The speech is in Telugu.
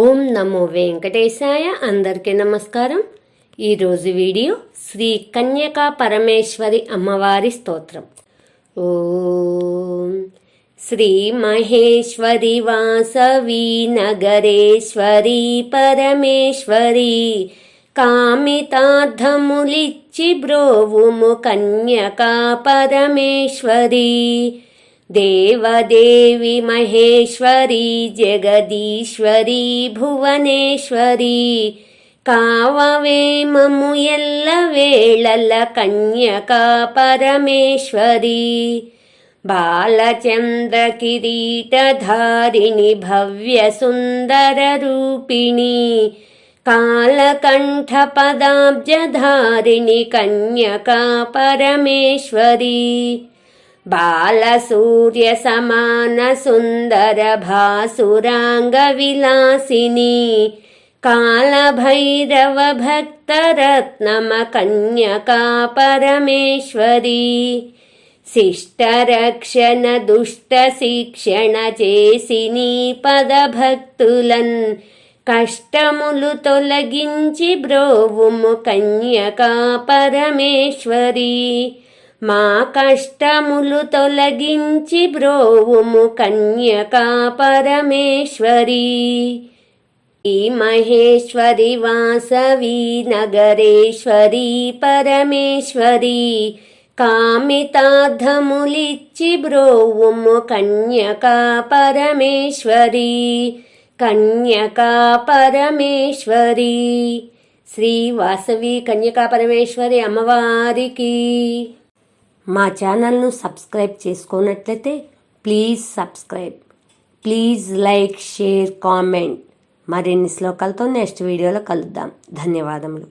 ఓం నమో వెంకటేశాయ అందరికీ నమస్కారం. ఈరోజు వీడియో శ్రీ కన్యకా పరమేశ్వరి అమ్మవారి స్తోత్రం. ఓం శ్రీ మహేశ్వరి వాసవి నగరేశ్వరి పరమేశ్వరి కామితార్థములిచ్చి బ్రోవుము కన్యకా పరమేశ్వరి. देवदेवी महेश्वरी जगदीश्वरी भुवनेश्वरी। का वे ममुयल्लवेळलकन्यका परमेश्वरी। बालचन्द्रकिरीटधारिणि भव्यसुन्दररूपिणि। कालकण्ठपदाब्जधारिणि कन्यका परमेश्वरी। బాలసూర్య సమాన సుందర భాసురాంగ విలాసిని కాళభైరవ భక్తరత్నమ కన్యకా పరమేశ్వరి శిష్టరక్షణ దుష్ట శిక్షణ చేసి నీ పదభక్తులన్ కష్టములు తొలగించి బ్రోవుము కన్యకా పరమేశ్వరి మా కష్టములు తొలగించి బ్రోవుము కన్యకా పరమేశ్వరి. ఈ మహేశ్వరి వాసవి నగరేశ్వరి పరమేశ్వరి. కామితార్థములిచ్చి బ్రోవుము కన్యకా పరమేశ్వరి. కన్యకా పరమేశ్వరి. శ్రీ వాసవి కన్యకా పరమేశ్వరి అమ్మవారికి మా ఛానల్ను సబ్స్క్రైబ్ చేసుకున్నట్లయితే please subscribe. Please like share comment. మరిన్ని శ్లోకాలతో నెక్స్ట్ వీడియోలో కలుద్దాం. ధన్యవాదములు.